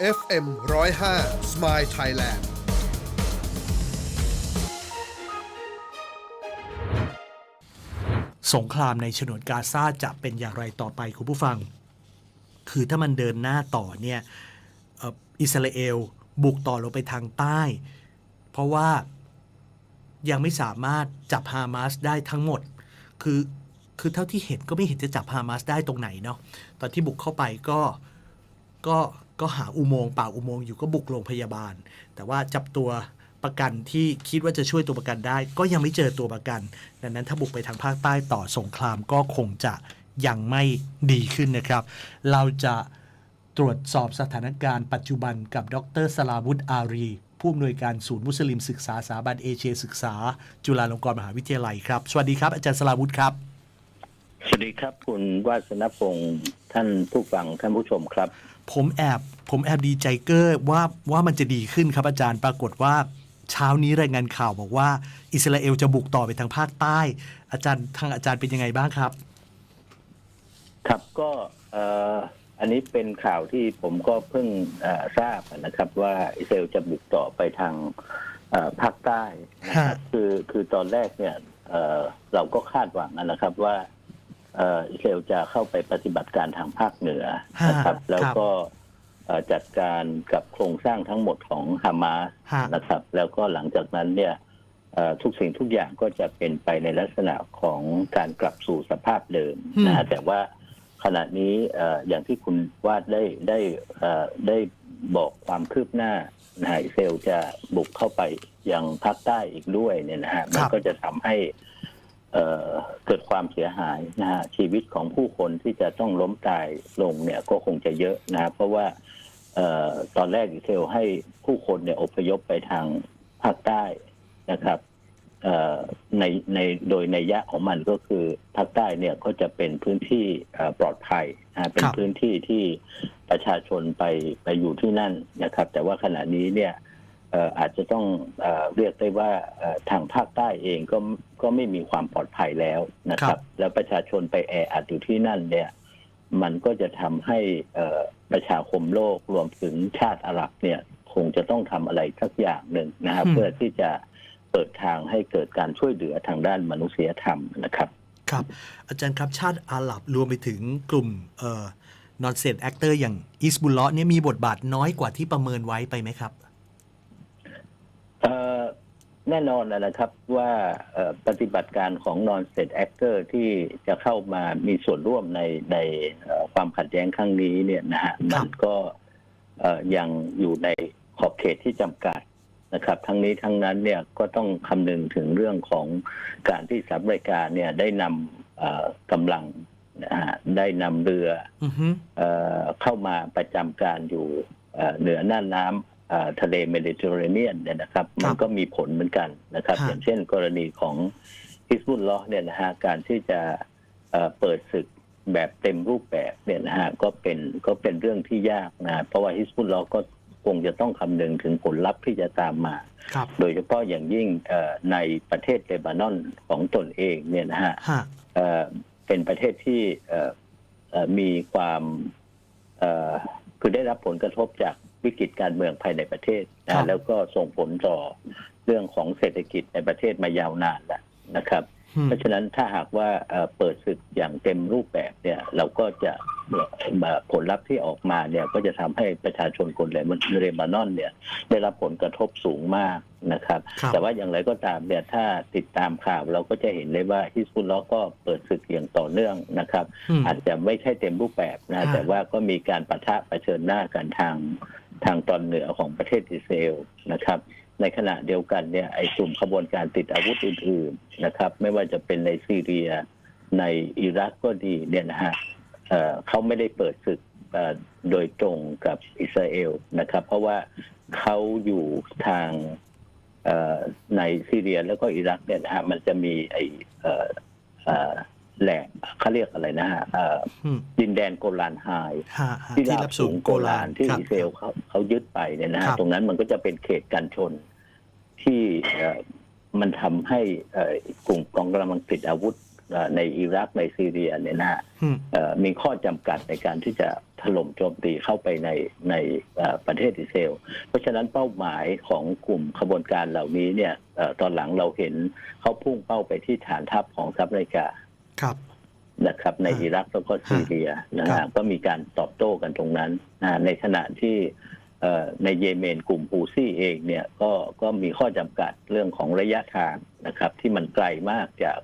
FM 105 Smile Thailand สงครามในฉนวนกาซาจะเป็นอย่างไรต่อไปคุณผู้ฟัง คือถ้ามันเดินหน้าต่อเนี่ยอิสราเอลบุกต่อลงไปทางใต้ เพราะว่ายังไม่สามารถจับฮามาสได้ทั้งหมด คือคือเท่าที่เห็นก็ไม่เห็นจะจับฮามาสได้ตรงไหนเนาะตอนที่บุกเข้าไปก็ก็ ก็หาอุโมงค์ป่าอุโมงค์อยู่ก็บุกโรงพยาบาล แต่ว่าจับตัวประกันที่คิดว่าจะช่วยตัวประกันได้ ก็ยังไม่เจอตัวประกัน ดังนั้นถ้าบุกไปทางภาคใต้ต่อสงครามก็คงจะยังไม่ดีขึ้นนะครับ เราจะตรวจสอบสถานการณ์ปัจจุบันกับดรสลาวุธอารี ผู้อำนวยการศูนย์มุสลิมศึกษาสถาบันเอเชียศึกษา จุฬาลงกรณ์มหาวิทยาลัยครับ สวัสดีครับ อาจารย์สลาวุธครับ สวัสดีครับ คุณวาสนพงศ์ท่านผู้ฟังท่านผู้ชมครับ ผมแอบผมแอบดีใจเกอร์ว่าว่ามันจะดีขึ้นครับอาจารย์ปรากฏว่าเช้านี้รายงานข่าวบอกว่า อิสราเอลจะบุกต่อไปทางภาคใต้ อาจารย์ทางอาจารย์เป็นยังไงบ้างครับ ครับก็เอ่ออันนี้เป็นข่าวที่ผมก็เพิ่งเอ่อทราบนะครับ ว่าอิสราเอลจะบุกต่อไปทางเอ่อภาคใต้นะครับฮะคือคือตอนแรกเนี่ยเอ่อเราก็คาดหวังนะครับว่าเอ่ออิสราเอลจะเข้าไปปฏิบัติการทางภาคเหนือนะครับ แล้วก็เอ่อจัดการกับโครงสร้างทั้งหมดของฮามาสฮะนะครับ แล้วก็หลังจากนั้นเนี่ยเอ่อทุกสิ่งทุกอย่างก็จะเป็นไปในลักษณะของการกลับสู่สภาพเดิมนะฮะแต่ว่าขณะนี้เอ่ออย่างที่คุณวาดได้ได้เอ่อได้บอกความคืบหน้านะฮะอิสราเอลจะบุกเข้าไปยังภาคใต้อีกด้วยเนี่ยนะฮะมันก็จะทำให้ เอ่อเกิดความเสียหายนะฮะชีวิตของผู้คนที่จะต้องล้มตายลงเนี่ยก็คงจะเยอะนะฮะเพราะว่าเอ่อตอนแรกอิสราเอลให้ผู้คนเนี่ยอพยพไปทางภาคใต้นะครับเอ่อในในโดยในยะของมันก็คือภาคใต้เนี่ยก็จะเป็นพื้นที่เอ่อปลอดภัยนะฮะเป็นครับพื้นที่ที่ประชาชนไปไปอยู่ที่นั่นนะครับ แต่ว่าขณะนี้เนี่ยเอ่ออาจจะต้องเออเรียกได้ว่าเอ่อทางภาคใต้เองก็ก็ไม่มีความปลอดภัยแล้วนะคครัรับบแล้วประชาชนไปแออัดอยู่ที่นั่นเนี่ย มันก็จะทำให้เอ่อประชาคมโลกรวมถึงชาติอาหรับเนี่ย คงจะต้องทำอะไรสักอย่างหนึ่งนะครับเพื่อที่จะเปิดทางให้เกิดการช่วยเหลือทางด้านมนุษยธรรมนะครับ ครับ อาจารย์ครับชาติอาหรับรวมไปถึงกลุ่มเอ่อนอนเซนแอคเตอร์อย่างอิสบุลเลาะห์เนี่ยมีบทบาทน้อยกว่าที่ประเมินไว้ไปไหมครับ เอ่อแน่นอนนะครับว่าเอ่อปฏิบัติการของ non state actor ที่จะเข้ามามีส่วนร่วมในในเอ่อความขัดแย้งครั้งนี้เนี่ยนะฮะครัมับนก็เอ่อยังอยู่ในขอบเขตที่จำกัดนะครับ ทั้งนี้ทั้งนั้นเนี่ยก็ต้องคำนึงถึงเรื่องของการที่สหรัฐอเมริกาเนี่ยได้นำเอ่อกำลังนะฮะได้นำเรืออือฮึเอ่อเข้ามาประจำการอยู่เอ่อเหนือน่านน้ำเอ่อ ทะเลเมดิเตอร์เรเนียนเนี่ยนะครับ มันก็มีผลเหมือนกันนะครับฮะอย่างเช่นกรณีของฮิสบุลลอฮ์เนี่ยนะฮะการที่จะเอ่อเปิดศึกแบบเต็มรูปแบบเนี่ยนะฮะก็เป็นก็เป็นเรื่องที่ยากนะเพราะว่าฮิสบุลลอฮ์ก็คงจะต้องคำนึงถึงผลลัพธ์ที่จะตามมาครับโดยเฉพาะอย่างยิ่งเอ่อในประเทศเลบานอนของตนเองเนี่ยนะฮะฮะเอ่อเป็นประเทศที่เอ่อเอ่อมีความเอ่อคือได้รับผลกระทบจาก วิกฤตการเมืองภายในประเทศครันะบแล้วก็ส่งผลต่อเรื่องของเศรษฐกิจในประเทศมายาวนานแล้วนะครับอืมเพราะฉะนั้นถ้าหากว่าเอ่อเปิดศึกอย่างเต็มรูปแบบเนี่ยเราก็จะเอ่อ ผลลัพธ์ที่ออกมาเนี่ยก็จะทำให้ประชาชนคนเลบานอนเนี่ยได้รับผลกระทบสูงมากนะครับครับแต่ว่าอย่างไรก็ตามเนี่ยถ้าติดตามข่าวเราก็จะเห็นเลยว่าฮิสบุลลอฮ์ก็เปิดศึกอย่างต่อเนื่องนะครับอืมอาจจะไม่ใช่เต็มรูปแบบนะอ่าแต่ว่าก็มีการปะทะเผชิญหน้ากันทางทางตอนเหนือของประเทศอิสราเอลนะครับ ในขณะเดียวกันเนี่ยไอ้กลุ่มขบวนการติดอาวุธอื่นๆนะครับ ไม่ว่าจะเป็นในซีเรียในอิรักก็ดีเนี่ยนะฮะ เอ่อเขาไม่ได้เปิดศึกเอ่อโดยตรงกับอิสราเอลนะครับ เพราะว่าเขาอยู่ทางเอ่อในซีเรียแล้วก็อิรักเนี่ยนะฮะมันจะมีไอ้เอ่อเอ่อแหล่งเขาเรียกอะไรนะฮะเอ่ออืมดินแดนโกลานไฮฮะฮะที่ที่รารับบสูสูงงโกโกลาลานนที่ครับอิสราเอลเขาเขายึดไปเนี่ยนะคฮะรับตรงนั้นมันก็จะเป็นเขตกันชนที่เอ่อมันทำให้เอ่อกลุ่มกองกำลังติดอาวุธเอ่อ ในอิรักในซีเรียเนี่ยนะฮะอืมเอ่อมีข้อจำกัดในการที่จะถล่มโจมตีเข้าไปในในเอ่อประเทศอิสราเอลเพราะฉะนั้นเป้าหมายของกลุ่มขบวนการเหล่านี้เนี่ยเอ่อตอนหลังเราเห็นเขาพุ่งเป้าไปที่ฐานทัพของสหรัฐอเมริกาครับนะครับในฮะอิรักแล้วก็ซีเรียนะครัฮะบก็มีการตอบโต้กันตรงนั้นนะในขณะที่เอ่อในเยเมนกลุ่มฮูซี่เองเนี่ยก็ก็มีข้อจำกัดเรื่องของระยะทางนะครับ ที่มันไกลมากจาก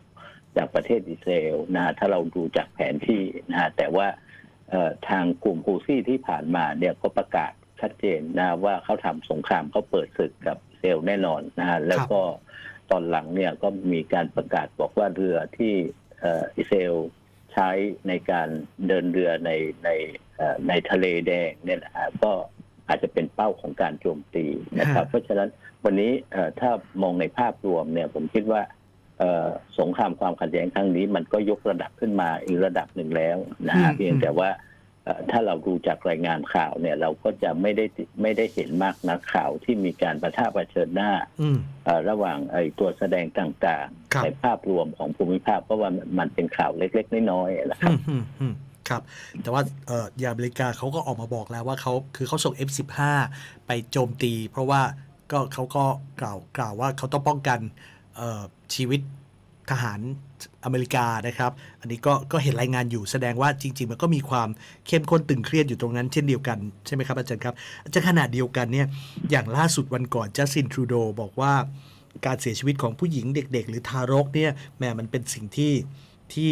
จากประเทศอิสราเอลนะฮะถ้าเราดูจากแผนที่นะฮะแต่ว่าเอ่อทางกลุ่มฮูซี่ที่ผ่านมาเนี่ยก็ประกาศชัดเจนนะว่าเขาทำสงครามเขาเปิดศึกกับอิสราเอลแน่นอนนะฮะแล้วก็ตอนหลังเนี่ยก็มีการประกาศบอกว่าเรือที่เอ่ออิสราเอลใช้ในการเดินเรือในในเอ่อในทะเลแดงเนี่ยนะฮะก็อาจจะเป็นเป้าของการโจมตีนะครับฮะเพราะฉะนั้นวันนี้เอ่อถ้ามองในภาพรวมเนี่ยผมคิดว่าเอ่อ สงครามความขัดแย้งครั้งนี้ มันก็ยกระดับขึ้นมาอีกระดับหนึ่งแล้วนะฮะเพียงแต่ว่าเอ่อถ้าเราดูจากรายงานข่าวเนี่ย เราก็จะไม่ได้ติไม่ได้เห็นมากนักข่าวที่มีการประทะเผชิญหน้าอืมเอ่อระหว่างไอ้ตัวแสดงต่างครับๆในภาพรวมของภูมิภาคเพราะว่ามันเป็นข่าวเล็กๆน้อยๆนะครับอืมอืมอืมครับ แต่ว่าเอ่ออย่างอเมริกาเขาก็ออกมาบอกแล้วว่าเขาคือเขาส่ง F15 ไปโจมตี เพราะว่าก็เขาก็กล่าวกล่าวว่าเขาต้องป้องกันเอ่อ ชีวิตทหารอเมริกานะครับ อันนี้ก็ก็เห็นรายงานอยู่แสดงว่าจริง ๆ มันก็มีความเข้มข้นตึงเครียดอยู่ตรงนั้นเช่นเดียวกันใช่ไหมครับอาจารย์ครับอาจารย์ขณะเดียวกันเนี่ยอย่างล่าสุดวันก่อนจัสซินทรูโดบอกว่าการเสียชีวิตของผู้หญิงเด็ก ๆ หรือทารกเนี่ยแม่มันเป็นสิ่งที่ที่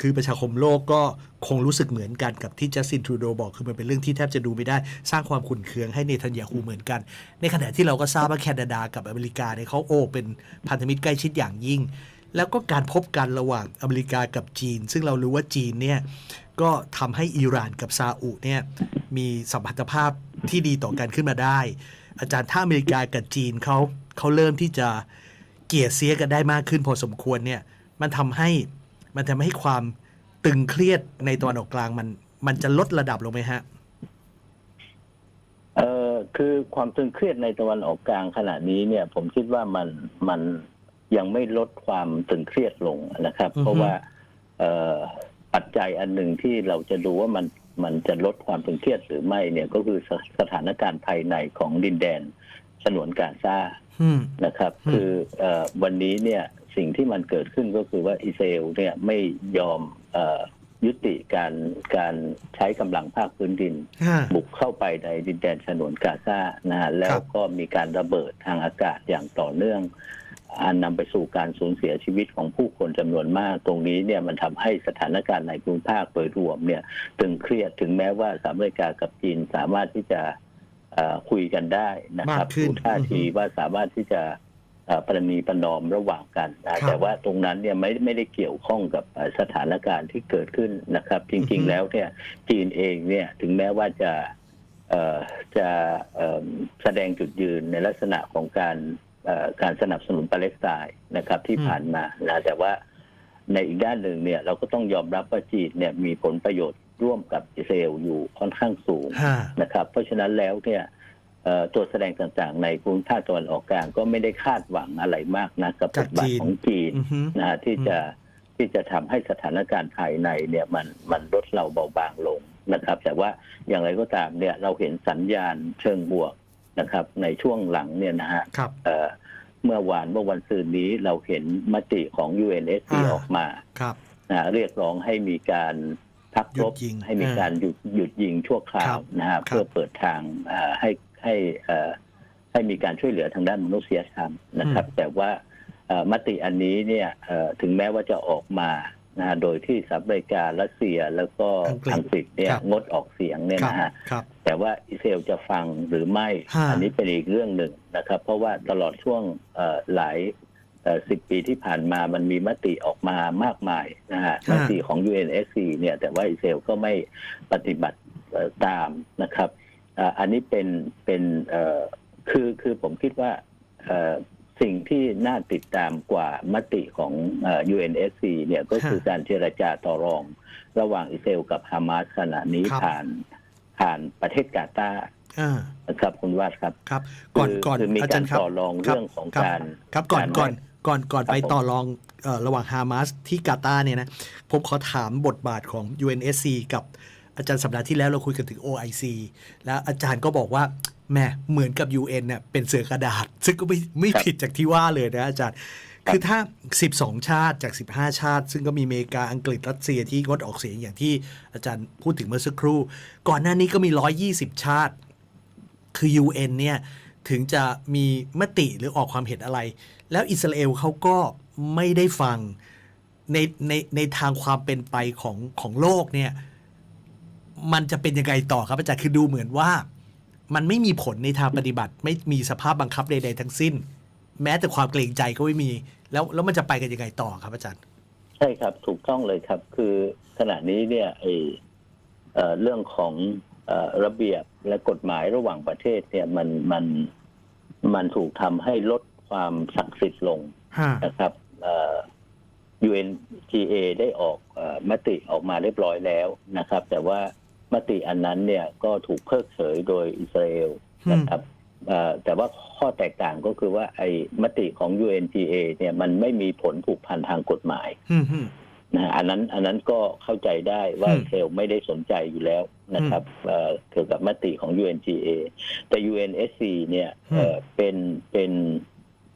คือประชาคมโลกก็คงรู้สึกเหมือนกันกับที่จัสตินทรูโดบอกคือมันเป็นเรื่องที่แทบจะดูไม่ได้ สร้างความขุ่นเคืองให้เนทันยาฮูเหมือนกัน ในขณะที่เราก็ทราบว่าแคนาดากับอเมริกาเนี่ยเขาโอ้เป็นพันธมิตรใกล้ชิดอย่างยิ่ง แล้วก็การพบกันระหว่างอเมริกากับจีน ซึ่งเรารู้ว่าจีนเนี่ยก็ทำให้อิหร่านกับซาอุเนี่ยมีสัมพันธภาพที่ดีต่อกันขึ้นมาได้ อาจารย์ถ้าอเมริกากับจีนเขาเขาเริ่มที่จะเกลียดเสียกันได้มากขึ้นพอสมควรเนี่ยมันทำให้ มันทำให้ความตึงเครียดในตะวันออกกลางมัน มันจะลดระดับลงไหมฮะ เอ่อคือความตึงเครียดในตะวันออกกลางขณะนี้เนี่ย ผมคิดว่ามันมันยังไม่ลดความตึงเครียดลงนะครับ อือฮึ เพราะว่าเอ่อปัจจัยอันหนึ่งที่เราจะดูว่ามันมันจะลดความตึงเครียดหรือไม่เนี่ยก็คือสสถานการณ์ภายในของดินแดนฉนวนกาซา อืม นะครับ อืม คือเออวันนี้เนี่ย สิ่งที่มันเกิดขึ้นก็คือว่าอิสราเอลเนี่ยไม่ยอมเออยุติการการใช้กำลังภาคพื้นดินฮะบุกเข้าไปในดินแดนฉนวนกาซานะฮะแล้วก็มีการระเบิดทางอากาศอย่างต่อเนื่อง อันนำไปสู่การสูญเสียชีวิตของผู้คนจำนวนมาก ตรงนี้เนี่ยมันทำให้สถานการณ์ในภูมิภาคโดยรวมเนี่ยตึงเครียดถึงแม้ว่าสหรัฐอเมริกากับจีนสามารถที่จะเอ่อคุยกันได้นะครับมากขึ้นดูท่าทีอือฮึว่าสามารถที่จะเอ่อ ประนีประนอมระหว่างกันนะครับแต่ว่าตรงนั้นเนี่ยไม่ไม่ได้เกี่ยวข้องกับเอ่อสถานการณ์ที่เกิดขึ้นนะครับ จริง ๆ แล้วเนี่ยจีนเองเนี่ยถึงแม้ว่าจะเอ่อจะเอ่อแสดงจุดยืนในลักษณะของการเอ่อการสนับสนุนปาเลสไตน์นะครับที่อืมผ่านมานะแต่ว่าในอีกด้านหนึ่งเนี่ยเราก็ต้องยอมรับว่าจีนเนี่ยมีผลประโยชน์ร่วมกับอิสราเอลอยู่ค่อนข้างสูงฮะนะครับ เพราะฉะนั้นแล้วเนี่ยเอ่อ ตัวแสดงต่างๆ ในภูมิภาคตะวันออกกลางก็ไม่ได้คาดหวังอะไรมากนะกับบจากทบาทจีนของจีนอือฮึนะฮะที่จะที่จะทำให้สถานการณ์ภายในเนี่ยมันมันลดเราเบาบางลงนะครับ แต่ว่าอย่างไรก็ตามเนี่ยเราเห็นสัญญาณเชิงบวกนะครับ ในช่วงหลังเนี่ยนะฮะครับเอ่อเมื่อวานเมื่อวันซืนนี้เราเห็นมติของ UNSC อ่าออกมาครับนะเรียกร้องให้มีการพักรบหยุดยิงให้มีการหยุดหยุดยิงชั่วคราครัวบนะฮะครับเพื่อเปิดทางเอ่อให้ ให้เอ่อให้มีการช่วยเหลือทางด้านมนุษยธรรมนะครับ แต่ว่าเอ่อมติอันนี้เนี่ยเอ่อถึงแม้ว่าจะออกมานะฮะโดยที่สหรัฐอเมริการัสเซียแล้วก็อังกฤษอังกฤษเนี่ยครับงดออกเสียงเนี่ยครับนะฮะครับแต่ว่าอิสราเอลจะฟังหรือไม่ฮะอันนี้เป็นอีกเรื่องหนึ่งนะครับ เพราะว่าตลอดช่วงเอ่อหลายสิบปีที่ผ่านมามันมีมติออกมามากมายนะฮะมติของ UNSC เนี่ยแต่ว่าอิสราเอลก็ไม่ปฏิบัติเอ่อตามนะครับ อ่าอันนี้เป็นเป็นเอ่อคือคือผมคิดว่าเอ่อสิ่งที่น่าติดตามกว่ามติของเอ่อ UNSC เนี่ยก็คือการเจรจาต่อรอง ระหว่างอิสราเอลกับฮามาสขณะนี้ครับผ่านผ่านประเทศกาตาร์อ่านะครับคุณวาดครับครับ ก่อนคือก่อนคือมีอาการจารย์ครับต่อรองคบเรื่องของคบการครับก่อนการก่อนก่อนก่อนครับไปผมต่อรองเออระหว่างฮามาสที่กาตาร์เนี่ยนะผมขอถามบทบาทของ UNSC กับ อาจารย์สัปดาห์ที่แล้วเราคุยกันถึง OIC แล้วอาจารย์ก็บอกว่าแหม่เหมือนกับ UN เนี่ยเป็นเสือกระดาษ ซึ่งก็ไม่ไม่ผิดจากที่ว่าเลยนะอาจารย์ คือถ้า 12 ชาติจาก 15 ชาติ ซึ่งก็มีอเมริกาอังกฤษรัสเซียที่งดออกเสียงอย่างที่อาจารย์พูดถึงเมื่อสักครู่ ก่อนหน้านี้ก็มี 120 ชาติ คือ UN เนี่ยถึงจะมีมติหรือออกความเห็นอะไร แล้วอิสราเอลเขาก็ไม่ได้ฟังในในในทางความเป็นไปของของโลกเนี่ย มันจะเป็นยังไงต่อครับอาจารย์คือดูเหมือนว่า มันไม่มีผลในทางปฏิบัติ ไม่มีสภาพบังคับใดๆทั้งสิ้น แม้แต่ความเกรงใจก็ไม่มี แล้วแล้วมันจะไปกันยังไงต่อครับอาจารย์ ใช่ครับถูกต้องเลยครับ คือขณะนี้เนี่ยไอเอ่อเรื่องของเอ่อระเบียบและกฎหมายระหว่างประเทศเนี่ยมันมันมันถูกทำให้ลดความศักดิ์สิทธิ์ลงฮะนะครับเอ่อ UNGA ได้ออกเออมติออกมาเรียบร้อยแล้วนะครับ แต่ว่า มติอันนั้นเนี่ยก็ถูกเพิกเฉยโดยอิสราเอลนะครับเอ่อแต่ว่าข้อแตกต่างก็คือว่าไอ้มติของ UNGA เนี่ยมันไม่มีผลผูกพันทางกฎหมายอืมฮึนะฮะอันนั้นอันนั้นก็เข้าใจได้ว่าอืมอิสราเอลไม่ได้สนใจอยู่แล้วนะครับเอ่อเกี่ยวกับมติของ UNGA แต่ UNSC เนี่ยเอ่อเป็นเป็น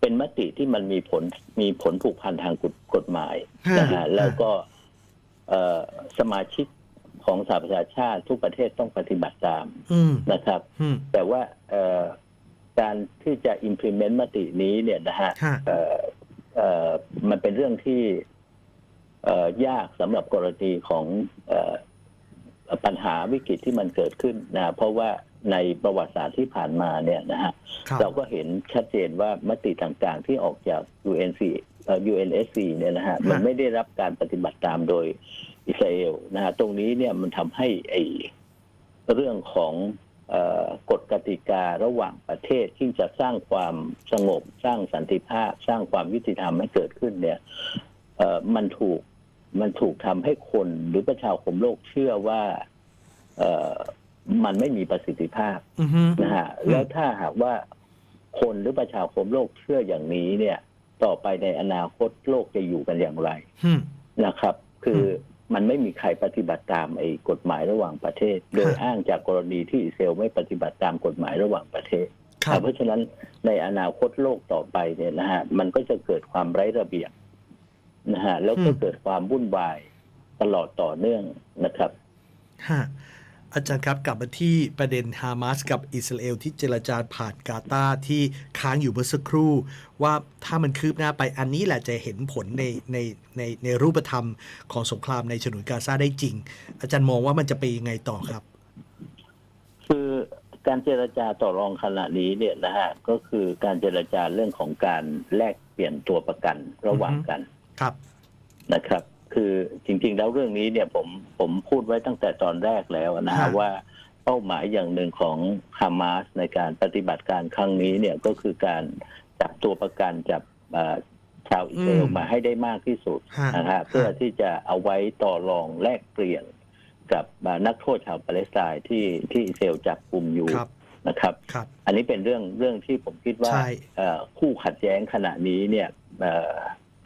เป็นมติที่มันมีผลมีผลผูกพันทางกฎกฎหมายนะฮะแล้วก็เอ่อสมาชิก ของสหประชาชาติทุกประเทศต้องปฏิบัติตามอืมนะครับอืมแต่ว่าเอ่อการที่จะ implement มตินี้เนี่ยนะฮะฮะเอ่อเอ่อมันเป็นเรื่องที่เอ่อยากสำหรับกรณีของเอ่อปัญหาวิกฤตที่มันเกิดขึ้นนะเพราะว่าในประวัติศาสตร์ที่ผ่านมาเนี่ยนะฮะครับเราก็เห็นชัดเจนว่ามติต่างๆที่ออกจาก UNC เอ่อ UNSC เนี่ยนะฮะมันไม่ได้รับการปฏิบัติตามโดย อิสราเอลนะฮะตรงนี้เนี่ยมันทำให้ไอเรื่องของเออกฎกติการะหว่างประเทศที่จะสร้างความสงบสร้างสันติภาพ สร้างความยุติธรรมให้เกิดขึ้นเนี่ยเอ่อมันถูกมันถูกทำให้คนหรือประชาคมโลกเชื่อว่าเอ่อมันไม่มีประสิทธิภาพอืมฮึนะฮะแล้วถ้าหากว่าคนหรือประชาคมโลกเชื่ออย่างนี้เนี่ย ต่อไปในอนาคตโลกจะอยู่กันอย่างไรอืมนะครับ คือ มันไม่มีใครปฏิบัติตามไอ้กฎหมายระหว่างประเทศ โดยครับอ้างจากกรณีที่อิสราเอลไม่ปฏิบัติตามกฎหมายระหว่างประเทศครับเพราะฉะนั้นในอนาคตโลกต่อไปเนี่ยนะฮะมันก็จะเกิดความไร้ระเบียบนะฮะแล้วก็อืมเกิดความวุ่นวายตลอดต่อเนื่องนะครับฮะ อาจารย์ครับกลับมาที่ประเด็นฮามาสกับอิสราเอลที่เจรจาผ่านกาตาร์ที่ค้างอยู่เมื่อสักครู่ ว่าถ้ามันคืบหน้าไปอันนี้แหละจะเห็นผลในในในในรูปธรรมของสงครามในฉนวนกาซาได้จริง อาจารย์มองว่ามันจะไปยังไงต่อครับ คือการเจรจาต่อรองขณะนี้เนี่ยนะฮะก็คือการเจรจาเรื่องของการแลกเปลี่ยนตัวประกันระหว่างกันครับนะครับ คือจริงๆ แล้วเรื่องนี้เนี่ยผมผมพูดไว้ตั้งแต่ตอนแรกแล้วนะฮะฮะว่าเป้าหมายอย่างหนึ่งของฮามาสในการปฏิบัติการครั้งนี้เนี่ยก็คือการจับตัวประกันจับเอ่อชาวอิสราเอลมาให้ได้มากที่สุดฮะนะฮะเพื่อที่จะเอาไว้ต่อรองแลกเปลี่ยนกับเอ่อนักโทษชาวปาเลสไตน์ที่ที่อิสราเอลจับกลุ่มอยู่ครับนะครับครับอันนี้เป็นเรื่องเรื่องที่ผมคิดว่าใช่เอ่อคู่ขัดแย้งขณะนี้เนี่ยเอ่อ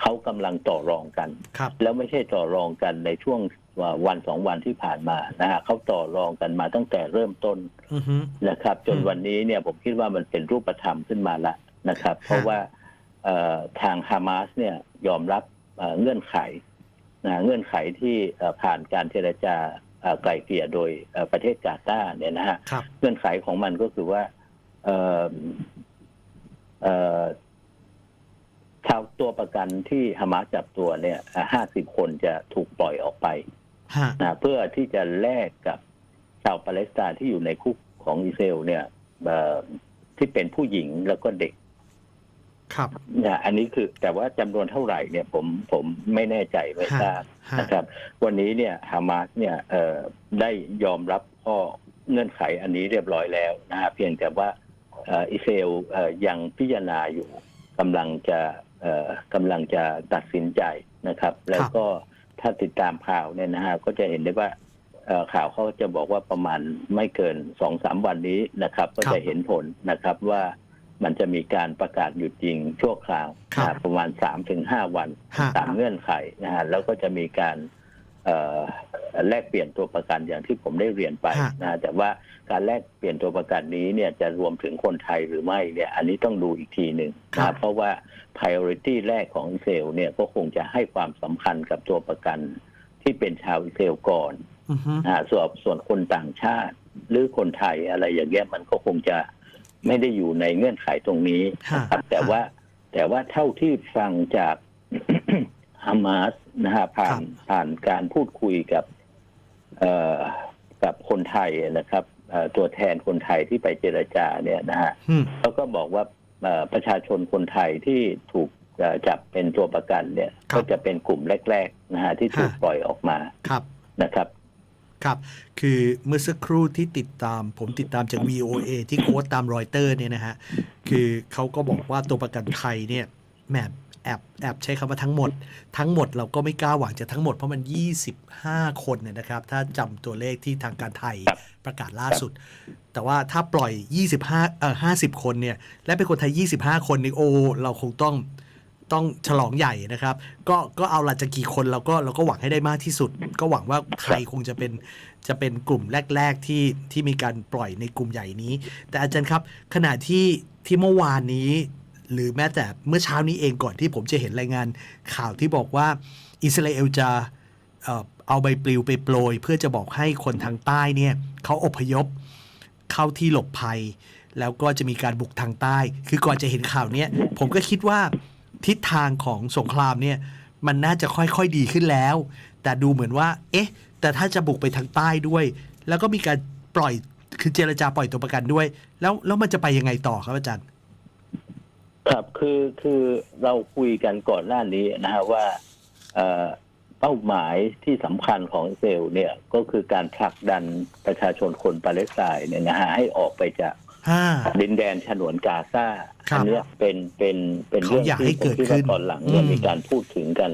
เขากำลังต่อรองกัน ครับ แล้วไม่ใช่ต่อรองกันในช่วงวันสองวันที่ผ่านมานะฮะเขาต่อรองกันมาตั้งแต่เริ่มต้นอือฮึ นะครับ จนอืมวันนี้เนี่ยผมคิดว่ามันเป็นรูปธรรมขึ้นมาละนะครับ เพราะว่าเอ่อทางฮามาสเนี่ยยอมรับเอ่อเงื่อนไขนะเงื่อนไขที่เอ่อผ่านการเจรจาเอ่อไกล่เกลี่ยโดยเอ่อประเทศกาตาร์เนี่ยนะฮะครับ เงื่อนไขของมันก็คือว่าเอ่อเอ่อ ชาวตัวประกันที่ฮามาสจับตัวเนี่ยห้าสิบคนจะถูกปล่อยออกไปฮะนะเพื่อที่จะแลกกับชาวปาเลสไตน์ที่อยู่ในคุกของอิสราเอลเนี่ยเอ่อที่เป็นผู้หญิงแล้วก็เด็กครับ นะอันนี้คือแต่ว่าจำนวนเท่าไหร่เนี่ยผมผมไม่แน่ใจไม่ทราบฮะ นะครับ วันนี้เนี่ยฮามาสเนี่ยเอ่อได้ยอมรับข้อเงื่อนไขอันนี้เรียบร้อยแล้วนะฮะเพียงแต่ว่าเอ่ออิสราเอลเอ่อยังพิจารณาอยู่กำลังจะเอ่อ กำลังจะตัดสินใจนะครับ แล้วก็ถ้าติดตามข่าวเนี่ยนะฮะก็จะเห็นได้ว่าเอ่อข่าวเขาจะบอกว่าประมาณไม่เกินสองสามวันนี้นะครับ ก็ครัจะบเห็นผลนะครับว่ามันจะมีการประกาศหยุดยิงชั่วคราวครับนะประมาณสามถึงห้าวันฮะตามเงื่อนไขนะฮะแล้วก็จะมีการเอ่อ แลกเปลี่ยนตัวประกันอย่างที่ผมได้เรียนไปฮะนะฮะแต่ว่าการแลกเปลี่ยนตัวประกันนี้เนี่ยจะรวมถึงคนไทยหรือไม่เนี่ย อันนี้ต้องดูอีกทีหนึ่งนะฮะเพราะว่า priority แรกของอิสราเอลเนี่ยก็คงจะให้ความสำคัญกับตัวประกันที่เป็นชาวอิสราเอลก่อนอือฮึอ่าส่วนส่วนคนต่างชาติ หรือคนไทยอะไรอย่างเงี้ยมันก็คงจะไม่ได้อยู่ในเงื่อนไขตรงนี้ฮะนะครับแต่ว่าแต่ว่าเท่าที่ฟังจาก ฮามาสนะฮะผ่านผ่านการพูดคุยกับเอ่อกับคนไทยนะครับเอ่อตัวแทนคนไทยที่ไปเจรจาเนี่ยนะฮะอืมเขาก็บอกว่าเอ่อประชาชนคนไทยที่ถูกเอ่อจับเป็นตัวประกันเนี่ยครับก็จะเป็นกลุ่มแรกๆนะฮะที่ถูกฮะปล่อยออกมาครับนะครับ ครับ คือเมื่อสักครู่ที่ติดตาม ผมติดตามจาก VOA ที่โค้ดตามรอยเตอร์เนี่ยนะฮะคือเขาก็บอกว่าตัวประกันไทยเนี่ยแหม แอบแอบใช้คำว่าทั้งหมด ทั้งหมดเราก็ไม่กล้าหวังจะทั้งหมดเพราะมัน 25 คนเนี่ยนะครับ ถ้าจำตัวเลขที่ทางการไทยครับประกาศล่าสุด แต่ว่าถ้าปล่อย 25เอ่อ50 คนเนี่ย และเป็นคนไทย 25 คนนี่โอเราคงต้องต้องฉลองใหญ่นะครับ ก็ก็เอาละจะกี่คนเราก็เราก็หวังให้ได้มากที่สุด ก็หวังว่าไทยคงจะเป็นจะเป็นกลุ่มแรก ๆ ที่ที่มีการปล่อยในกลุ่มใหญ่นี้ แต่อาจารย์ครับขณะที่ที่เมื่อวานนี้ หรือแม้แต่เมื่อเช้านี้เองก่อนที่ผมจะเห็นรายงานข่าวที่บอกว่าอิสราเอลจะเอาใบปลิวไปโปรย เพื่อจะบอกให้คนทางใต้เนี่ยเขาอพยพเข้าที่หลบภัย แล้วก็จะมีการบุกทางใต้ คือก่อนจะเห็นข่าวเนี้ยผมก็คิดว่าทิศทางของสงครามเนี่ยมันน่าจะค่อยๆดีขึ้นแล้ว แต่ดูเหมือนว่า เอ๊ะ แต่ถ้าจะบุกไปทางใต้ด้วย แล้วก็มีการปล่อยคือเจรจาปล่อยตัวประกันด้วย แล้วแล้วมันจะไปยังไงต่อครับอาจารย์ ครับคือคือเราคุยกันก่อนหน้านี้นะฮะว่าเอ่อเป้าหมายที่สำคัญของอิสราเอลเนี่ยก็คือการผลักดันประชาชนคนปาเลสไตน์เนี่ยนะฮะให้ออกไปจากห้าดินแดนฉนวนกาซาครับอัเนี้ยเป็นเป็นเป็นเขาเรื่องอยากที่ให้ผเกิมดคิดขึ้ว่านตอนหลังเนี่ยอืมมีการพูดถึงกัน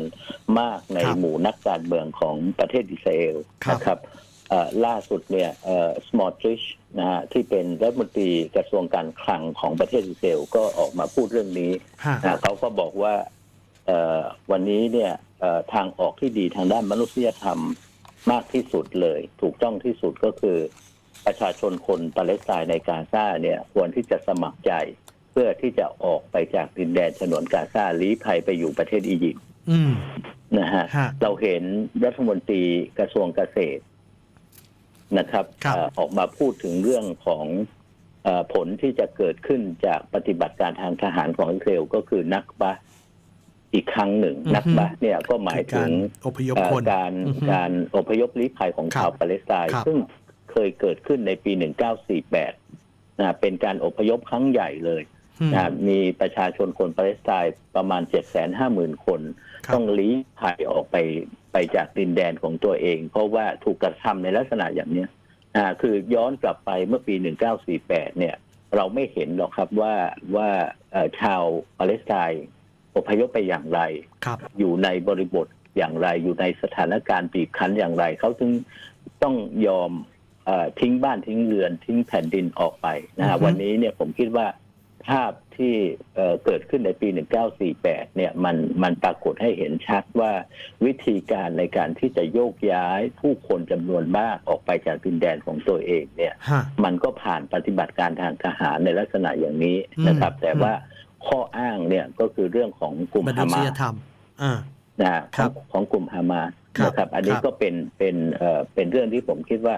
มากในครับหมู่นักการเมืองของประเทศอิสราเอลครับนะครับเอ่อ ล่าสุดเนี่ยสมอตริชนะฮะที่เป็นรัฐมนตรีกระทรวงการคลังของประเทศอิสราเอลก็ออกมาพูดเรื่องนี้ห้านะเขาก็บอกว่าเอ่อวันนี้เนี่ยเอ่อทางออกที่ดีทางด้านมนุษยธรรมมากที่สุดเลย ถูกต้องที่สุดก็คือประชาชนคนปาเลสไตน์ในกาซาเนี่ยควรที่จะสมัครใจ เพื่อที่จะออกไปจากดินแดนฉนวนกาซาลี้ภัยไปอยู่ประเทศอียิปต์อืมนะฮะฮะเราเห็นรัฐมนตรีกระทรวงเกษตร นะครับครับเอ่อออกมาพูดถึงเรื่องของเออผลที่จะเกิดขึ้นจากปฏิบัติการทางทหารของอิสราเอลก็คือนักบะอีกครั้งหนึ่งอือฮึนักบะเนี่ยก็หมายคือถึการงอพยพเอ่อคนการอือฮึการอพยพลี้ภัยของครับชาวปาเลสไตน์ครับซึ่งเคยเกิดขึ้นในปี 1948นะเป็นการอพยพครั้งใหญ่เลยอืมนะมีประชาชนคนปาเลสไตน์ประมาณ 750,000 คนครับต้องลี้ภัยออกไป ไปจากดินแดนของตัวเอง เพราะว่าถูกกระทำในลักษณะอย่างเนี้ยอ่าคือย้อนกลับไปเมื่อปี 1948 เนี่ย เราไม่เห็นหรอกครับว่าว่าเอ่อชาวปาเลสไตน์อพยพไปอย่างไรครับอยู่ในบริบทอย่างไร อยู่ในสถานการณ์บีบคั้นอย่างไรเขาถึงต้องยอมเออทิ้งบ้านทิ้งเรือนทิ้งแผ่นดินออกไปนะฮะอือฮึวันนี้เนี่ยผมคิดว่า ภาพที่เอ่อเกิดขึ้นในปี 1948 เนี่ยมันมันปรากฏให้เห็นชัดว่าวิธีการในการที่จะโยกย้ายผู้คนจำนวนมากออกไปจากดินแดนของตัวเองเนี่ยฮะมันก็ผ่านปฏิบัติการทางทหารในลักษณะอย่างนี้นะครับอืมแต่ว่าข้ออ้างเนี่ยก็คือเรื่องของกลุ่มมนุฮาษมายสธรรมอ่านะฮะคขรัอบงของกลุ่มฮามาสครับนะครับ อันนี้ครับก็เป็นเป็นเอ่อเป็นเรื่องที่ผมคิดว่า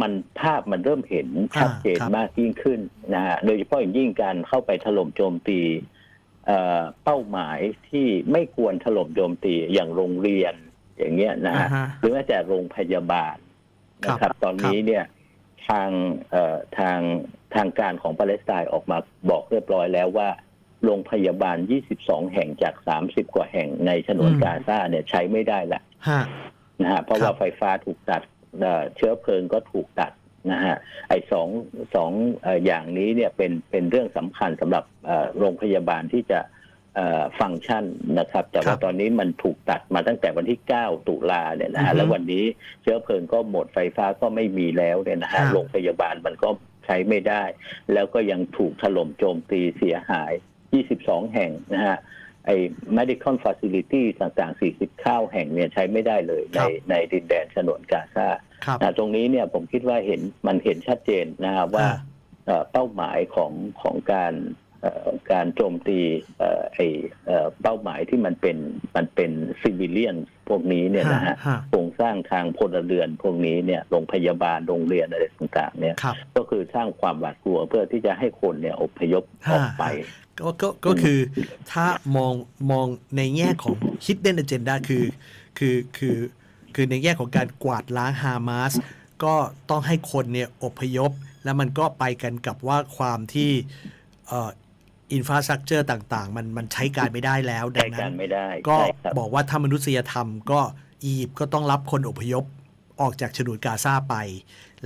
มันภาพมันเริ่มเห็นชัดเจนอ่าครับมากยิ่งขึ้นนะฮะโดยเฉพาะอย่างยิ่งการเข้าไปถล่มโจมตีเอ่อเป้าหมายที่ไม่ควรถล่มโจมตีอย่างโรงเรียนอย่างเงี้ยนะอ่าฮะฮะหรือแม้แต่โรงพยาบาลนะคครัรับบตอนนี้เนี่ยทางเอ่อทางทางการของปาเลสไตน์ออกมาบอกเรียบร้อยแล้วว่าโรงพยาบาล 22 แห่งจาก 30 กว่าแห่งในฉนวนอืมกาซาเนี่ยใช้ไม่ได้ละฮะนะฮะเพราะครับว่าไฟฟ้าถูกตัด เอ่อเชื้อเพลิงก็ถูกตัดนะฮะไอ้สองสองเอ่ออย่างนี้เนี่ยเป็นเป็นเรื่องสำคัญสำหรับเอ่อโรงพยาบาลที่จะเอ่อฟังก์ชันนะครับ แต่ว่าตอนนี้มันถูกตัดมาตั้งแต่วันที่ 9 ตุลาเนี่ยนะอือฮะฮึแล้ววันนี้เชื้อเพลิงก็หมดไฟฟ้าก็ไม่มีแล้วเนี่ยนะฮะฮะโรงพยาบาลมันก็ใช้ไม่ได้ แล้วก็ยังถูกถล่มโจมตีเสียหาย 22 แห่งนะฮะ ไอ้ medical facility ต่างๆ 49 แห่งเนี่ยใช้ไม่ได้เลยในครับในดินแดนฉนวนกาซาครับนะตรงนี้เนี่ยผมคิดว่าเห็นมันเห็นชัดเจนนะครับว่าอ่าเอ่อเป้าหมายของของการเอ่อ การโจมตีเอ่อไอเอ่อเป้าหมายที่มันเป็นมันเป็นซิวิเลียนพวกนี้เนี่ยนะฮะฮะโครงสร้างทางพลเรือนพวกนี้เนี่ยโรงพยาบาลโรงเรียนอะไรต่างๆเนี่ยครับก็คือสร้างความหวาดกลัวเพื่อที่จะให้คนเนี่ยอพยพออกไปก็ก็ก็คือถ้ามองมองในแง่ของ hidden agenda คือคือคือคือในแง่ของการกวาดล้างฮามาสก็ต้องให้คนเนี่ยอพยพ แล้วมันก็ไปกันกับว่าความที่เอ่ออินฟราสตรักเจอร์ต่างๆ มันมันใช้การไม่ได้แล้วดัใช้งกานั้รน ไม่ได้ก็ใช่ครับ บอกว่าถ้ามนุษยธรรมก็อียิปต์ก็ต้องรับคนอพยพออกจากฉนวนกาซาไป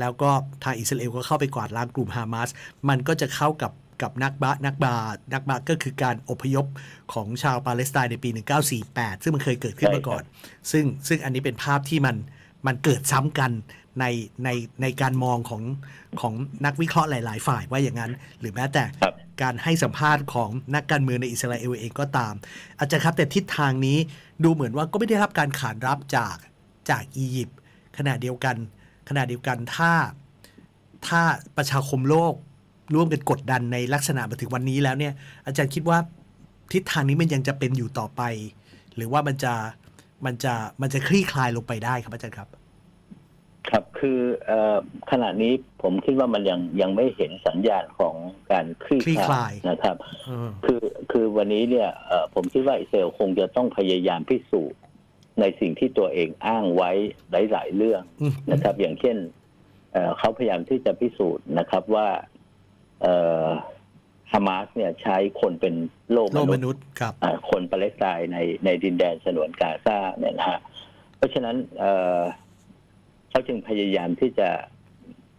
แล้วก็ทางอิสราเอลก็เข้าไปกวาดล้างกลุ่มฮามาสมันก็จะเข้ากับกับนักบะนักบานักบาก็คือการอพยพของชาวปาเลสไตน์ในปี 1948 ซึ่งมันเคยเกิดขึ้นมาก่อน ซึ่งซึ่งอันนี้เป็นภาพที่มันมันเกิดซ้ำกัน ในในในการมองของของนักวิเคราะห์หลาย ๆ ฝ่ายว่าอย่างนั้น หรือแม้แต่ครับการให้สัมภาษณ์ของนักการเมืองในอิสราเอลเองก็ตาม อาจารย์ครับแต่ทิศทางนี้ดูเหมือนว่าก็ไม่ได้รับการขานรับจากจากอียิปต์ขณะเดียวกันขณะเดียวกันถ้าถ้าประชาคมโลกร่วมกันกดดันในลักษณะมาถึงวันนี้แล้วเนี่ย อาจารย์คิดว่าทิศทางนี้มันยังจะเป็นอยู่ต่อไป หรือว่ามันจะมันจะมันจะคลี่คลายลงไปได้ครับอาจารย์ครับ ครับคือเอ่อขณะนี้ผมคิดว่ามันยังยังไม่เห็นสัญญาณของการคลี่คลี่คคลาลายยนะครับเออคือคือวันนี้เนี่ยเอ่อผมคิดว่าอิสราเอลคงจะต้องพยายามพิสูจน์ในสิ่งที่ตัวเองอ้างไว้หลาย ๆ เรื่องอืมนะครับ อย่างเช่นเอ่อเขาพยายามที่จะพิสูจน์นะครับว่าฮามาสเนี่ยใช้คนเป็นโลกโลมกนุมษย์นุษย์ครับอ่าคนปาเลสไตน์ในในดินแดนฉนวนกาซาเนี่ยนะฮะเพราะฉะนั้น เอ่อเขาจึงพยายามที่จะ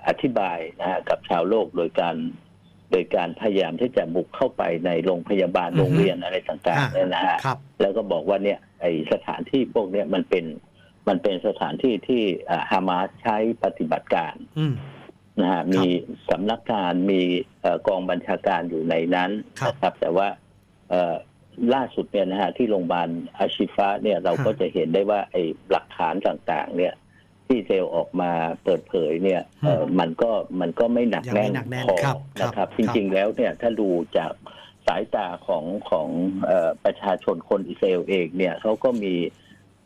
อธิบายนะฮะกับชาวโลกโดยการโดยการพยายามที่จะบุกเข้าไปในโรงพยาบาลอือฮึโรงเรียนอะไรต่างๆเนี่ยนะฮะครับ แล้วก็บอกว่าเนี่ยไอสถานที่พวกเนี้ยมันเป็นมันเป็นสถานที่ที่อ่าฮามาสใช้ปฏิบัติการอืม นะฮะมีสำนักงานมีเอ่อกองบัญชาการอยู่ในนั้นครับนะครับ แต่ว่าเอ่อล่าสุดเนี่ยนะฮะที่โรงพยาบาลอาชิฟะเนี่ยเราก็จะเห็นได้ว่าไอ้หลักฐานต่างๆ เนี่ย ที่เซลล์ออกมาเปิดเผยเนี่ยเอ่อมันก็มันก็ไม่หนักยังไม่แน่นหนักแน่นพอครับครับนะครับคจรับริง ๆ แล้วเนี่ยถ้าดูจากสายตาของของเอ่อประชาชนคนอิสราเอลเองเนี่ยเขาก็มี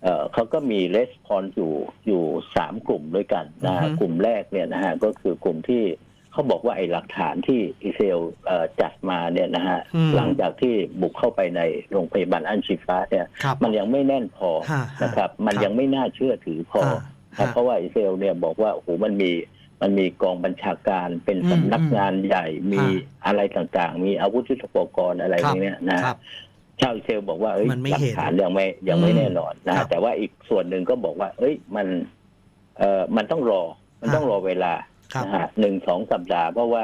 เอ่อเขาก็มีレスปอนอยู่อยู่สามกลุ่มด้วยกันนะฮะอือฮึ กลุ่มแรกเนี่ยนะฮะก็คือกลุ่มที่เขาบอกว่าไอ้หลักฐานที่อิสราเอลเอ่อจัดมาเนี่ยนะฮะอืม หลังจากที่บุกเข้าไปในโรงพยาบาลอันชิฟาเนี่ย ครับ มันยังไม่แน่นพอฮะฮะนะครับ มันครับยังไม่น่าเชื่อถือพอฮะ ครับฮะเพราะว่าอิสราเอลเนี่ยบอกว่าโอ้โหมันมีมันมีกองบัญชาการเป็นอืมสำนักงานใหญ่มีฮะอะไรต่างๆ มีอาวุธยุทโธปกรณ์อะไรครับพวกเนี้ยนะฮะครับชาวอิสราเอลบอกว่าเอ้ยมันไม่หลัเห็นฐานยังไม่ยังไม่อืมแน่นอนนะครัฮะบแต่ว่าอีกส่วนหนึ่งก็บอกว่า เอ้ยมันเอ่อมันต้องรอมันฮะต้องรอเวลาครับนะฮะหนึ่งสองสัปดาห์เพราะว่า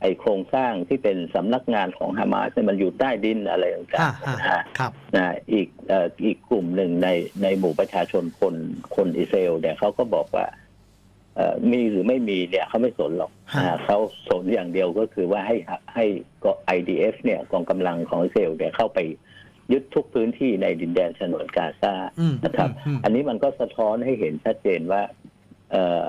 ไอโครงสร้างที่เป็นสำนักงานของฮามาสเนี่ยมันอยู่ใต้ดินอะไรต่างฮะๆนะฮะฮะครับนะอีกเอ่ออีกกลุ่มหนึ่งในในหมู่ประชาชนคนคนอิสราเอลเนี่ยเขาก็บอกว่าเอ่อมีหรือไม่มีเนี่ยเขาไม่สนหรอกฮะนะฮะเขาสนอย่างเดียวก็คือว่าให้ให้ก็ IDF เนี่ยกองกำลังของอิสราเอลเนี่ยเข้าไปยึดทุกพื้นที่ในดินแดนฉนวนกาซาอืมนะครับอืมอันนี้มันก็สะท้อนให้เห็นชัดเจนว่าเอ่อ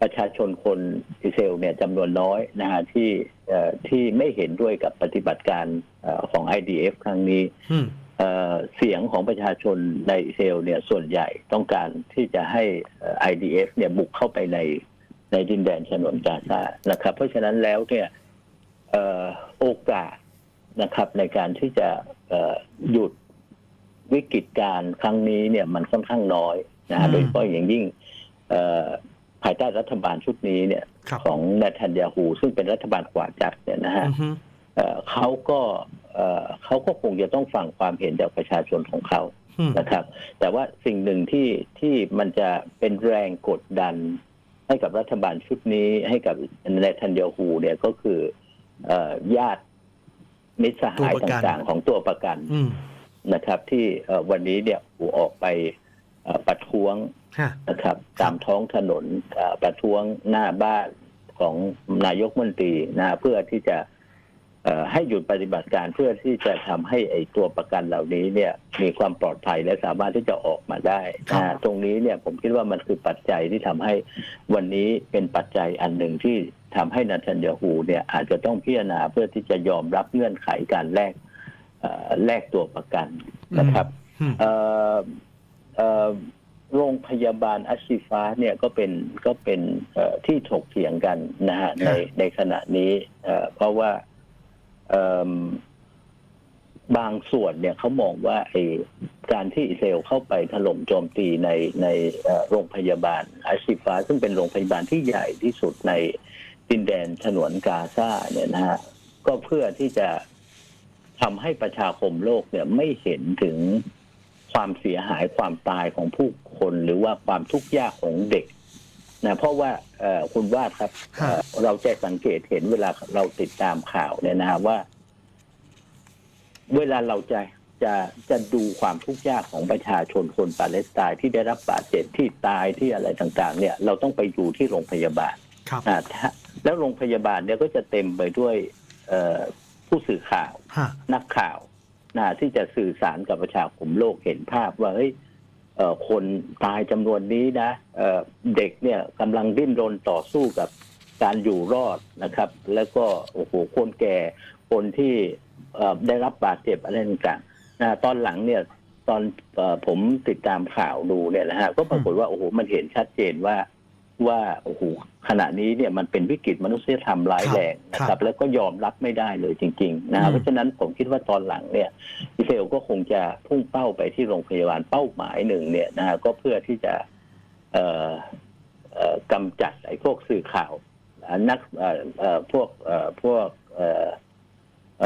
ประชาชนคนอิสราเอลเนี่ยจำนวนน้อยนะฮะที่เอ่อที่ไม่เห็นด้วยกับปฏิบัติการเอ่อของ IDF ครั้งนี้อืมเอ่อเสียงของประชาชนในอิสราเอลเนี่ยส่วนใหญ่ต้องการที่จะให้เอ่อ IDF เนี่ยบุกเข้าไปในในดินแดนฉนวนกาซานะครับ เพราะฉะนั้นแล้วเนี่ยเอ่อโอกาสนะครับในการที่จะเอ่อหยุดวิกฤตการณ์ครั้งนี้เนี่ยมันค่อนข้างน้อยนะอืฮะมโดยเฉพาะอย่างยิ่งเอ่อ ภายใต้รัฐบาลชุดนี้เนี่ยครับของเนทันยาฮูซึ่งเป็นรัฐบาลขวาจัดเนี่ยนะฮะอือฮึเอ่อเขาก็เอ่อเขาก็คงจะต้องฟังความเห็นจากประชาชนของเขาอืมนะครับ แต่ว่าสิ่งหนึ่งที่ที่มันจะเป็นแรงกดดัน ให้กับรัฐบาลชุดนี้ ให้กับเนทันยาฮูเนี่ยก็คือเอ่อญาติมิตรสหายตัวประกันต่างๆ ของตัวประกันอืมนะครับ ที่เอ่อวันนี้เนี่ยออกไปเอ่อประท้วงฮะ นะครับ ตามท้องถนนเอ่อประท้วงหน้าบ้านของนายกมนตรีนะเพื่อที่จะเอ่อให้หยุดปฏิบัติการเพื่อที่จะทำให้ไอ้ตัวประกันเหล่านี้เนี่ยมีความปลอดภัยและสามารถที่จะออกมาได้ครับนะตรงนี้เนี่ยผมคิดว่ามันคือปัจจัยที่ทำให้วันนี้เป็นปัจจัยอันหนึ่งที่ทำให้นัทันยาฮูเนี่ยอาจจะต้องพิจารณาเพื่อที่จะยอมรับเงื่อนไขการแลกเอ่อแลกตัวประกันนะครับอืมเอ่อเอ่อ โรงพยาบาลอัชชิฟ้าเนี่ยก็เป็นก็เป็นเอ่อที่ถกเถียงกันนะฮะในในขณะนี้เอ่อเพราะว่าเอิ่มบางส่วนเนี่ยเขามองว่าไอ้การที่อิสราเอลเข้าไปถล่มโจมตีในในเอ่อโรงพยาบาลอัชชิฟ้า ซึ่งเป็นโรงพยาบาลที่ใหญ่ที่สุดในดินแดนฉนวนกาซาเนี่ยนะฮะก็เพื่อที่จะทำให้ประชาคมโลกเนี่ยไม่เห็นถึงความเสียหายความตายของผู้ คนหรือว่าความทุกข์ยากของเด็กนะเพราะว่าเอ่อคุณวาดครับฮะเอ่อเราจะสังเกตเห็นเวลาเราติดตามข่าวเนี่ยนะว่า เวลาเราจะจะจะดูความทุกข์ยากของประชาชนคนปาเลสไตน์ที่ได้รับบาดเจ็บที่ตายที่อะไรต่าง ๆ เนี่ย เราต้องไปอยู่ที่โรงพยาบาลครับอ่าถ้าแล้วโรงพยาบาลเนี่ยก็จะเต็มไปด้วยเอ่อผู้สื่อข่าวฮะนักข่าวนะที่จะสื่อสารกับประชาคมโลกเห็นภาพว่าเฮ้ยเอ่อ คนตายจำนวนนี้นะเเด็กเนี่ยกำลังดิ้นรนต่อสู้กับการอยู่รอดนะครับ แล้วก็โอ้โหคนแก่คนที่ได้รับบาดเจ็บอะไรต่างๆนะตอนหลังเนี่ยตอนอผมติดตามข่าวดูเนี่ยนะฮะก็ปรากฏว่าโอ้โหมันเห็นชัดเจนว่า ว่าโอ้โหขณะนี้เนี่ยมันเป็นวิกฤตมนุษยธรรมร้ายแรงนะคครัรับบแล้วก็ยอมรับไม่ได้เลยจริงๆนะอืมเพราะฉะนั้นผมคิดว่าตอนหลังเนี่ยอิสราเอลก็คงจะพุ่งเป้าไปที่โรงพยาบาลเป้าหมายหนึ่งเนี่ยนะฮะก็เพื่อที่จะเอ่อเอ่อกำจัดไอ้พวกสื่อข่าวอ่านักเอ่อเอ่อพวกเอ่อพวกเอ่อเ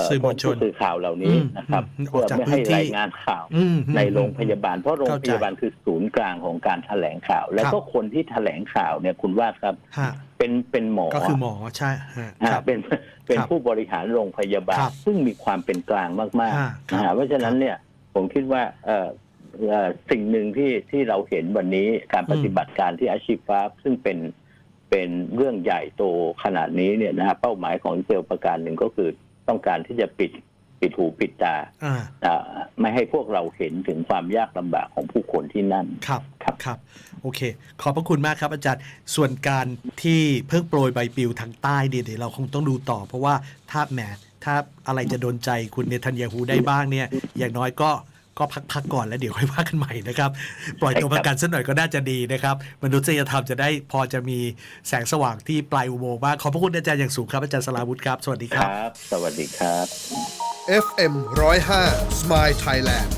สื่อมวลชนพกผู้สื่อข่าวเหล่านี้อืมนะครับอืมอเพื่อกอจากไม่ให้พื้นที่รายงานข่าวอืมในโรงพยาบาล เพราะโรงเข้าพใจยาบาลคือศูนย์กลางของการแถลงข่าว แล้วครับก็คนที่แถลงข่าวเนี่ยคุณว่าดครับฮะเป็นเป็นหมอก็คือหมอใช่ฮะอ่าครับเป็นเป็นครับผู้บริหารโรงพยาบาลครับซึ่งมีความเป็นกลางมากอ่าๆครับนะฮะเพราะฉะนั้นเนี่ยผมคิดว่าเอ่อเอ่อสิ่งหนึ่งที่ที่เราเห็นวันนี้การปฏิบัติการที่อาชีพฟ้าซึ่งเป็นเป็นเรื่องใหญ่โตขนาดนี้เนี่ยนะฮะเป้าหมายของอิสราเอลประการหนึ่งก็คือ ต้องการที่จะปิดปิดหูปิดตาอ่าอ่าไม่ให้พวกเราเห็นถึงความยากลำบากของผู้คนที่นั่น ครับ ครับ ครับ โอเค ขอบพระคุณมากครับอาจารย์ ส่วนการที่เพิ่งโปรยใบปลิวทางใต้เนี่ยเดี๋ยวเราคงต้องดูต่อ เพราะว่าถ้าแหมถ้าอะไรจะโดนใจคุณเนทันยาฮูได้บ้างเนี่ย อย่างน้อยก็ ก็พักๆก่อนแล้วเดี๋ยวค่อยว่ากันใหม่นะครับ ปล่อยตัวประกันสักหน่อยก็น่าจะดีนะครับ มนุษยธรรมจะได้พอจะมีแสงสว่างที่ปลายอุโมงค์บ้างขอบพระคุณอาจารย์อย่างสูงครับอาจารย์สลาวุฒิครับ สวัสดีคครับรับ สวัสดีครับ FM 105 Smile Thailand